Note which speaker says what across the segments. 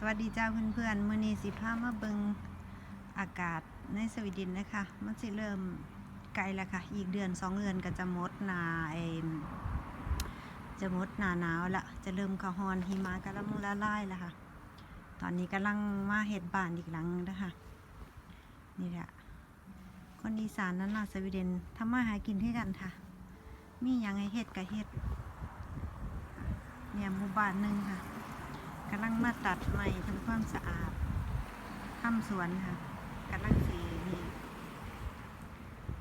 Speaker 1: สวัสดีเจ้าเพื่อนๆมื้อนี้สิพามาเบิงอากาศในสวีเดนนะคะ มันสิเริ่มไกลแล้วค่ะ อีกเดือนสองเดือนก็จะมดหนาไอจะมดหนาหนาวละจะเริ่มกระฮอนหิมะกำลังละลายแล้วค่ะ ตอนนี้กำลังมาเฮ็ดบานอีกหลังนะคะนี่แหละคนอีสานนั้นน่ะสวีเดนทำมาหากินให้กันค่ะ มีหยังให้เฮ็ดก็เฮ็ดเนี่ยหมู่บ้านหนึ่งค่ะ มาตัดไม้ทำความสะอาดทำสวนค่ะกำลังสีนี่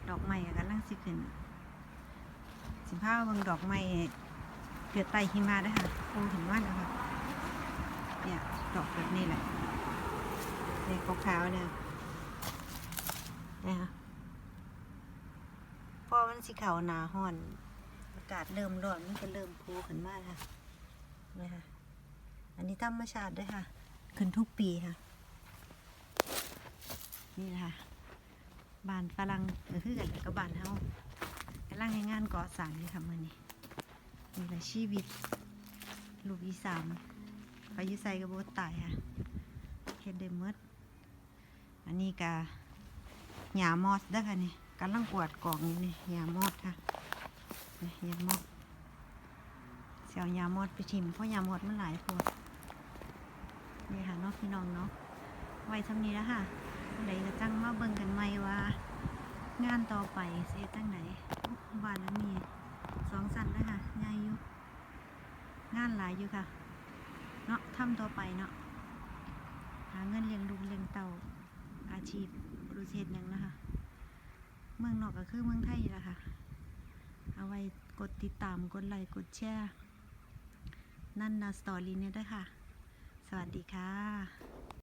Speaker 1: ดอกไม้กำลังสิขึ้น สิพาเบิ่งดอกไม้เกิดไตหิมะเด้ค่ะปูถึงว่าแล้วค่ะเนี่ยดอกแบบนี้แหละเนี่ยขาวๆเนี่ยนี่ยค่ะพอมันสิขาหนาห้อน อากาศเริ่มร้อนมันก็เริ่มพูขึ้นมาค่ะเนี่ยค่ะ อันนี้ธรรมชาติด้วยค่ะ ขึ้นทุกปีค่ะ นี่แหละค่ะบานฝรั่งเออคือกันกับบานเฮากำลังให้งานก่อสร้างเลยค่ะมื่อนี้นี่แหละชีวิต ลูกอีสามไปอยุไซกับโบตายค่ะเฮ็ดได้หมดอันนี้กะหญ้ามอสด้ค่ะนี่กำลังกวดกล่องอยู่นี่หญ้ามอสค่ะนี่หญ้ามอสเสียวยามอดไปทิมเพราะยามอดมันหลายโพดนี่ค่ะนาะพี่น้องเนาะไว้ทำนี้แล้วค่ะเดี๋ยวจะจังมาเบิ่งกันใหม่ว่า งานต่อไปเสียตั้งไหนบ้านหลังนี้สองสันแล้วค่ะใหญ่อยู่งานหลายอยู่ค่ะ เนาะทำต่อไปเนาะหาเงินเลี้ยงลูกเลี้ยงเต่าอาชีพรูเชดหยังนะคะ เมืองนอกก็คือเมืองไทยแหละค่ะ เอาไว้กดติดตามกดไลค์กดแชร์นั่นนาสตอรี่เนี่ยด้วยค่ะ สวัสดีค่ะ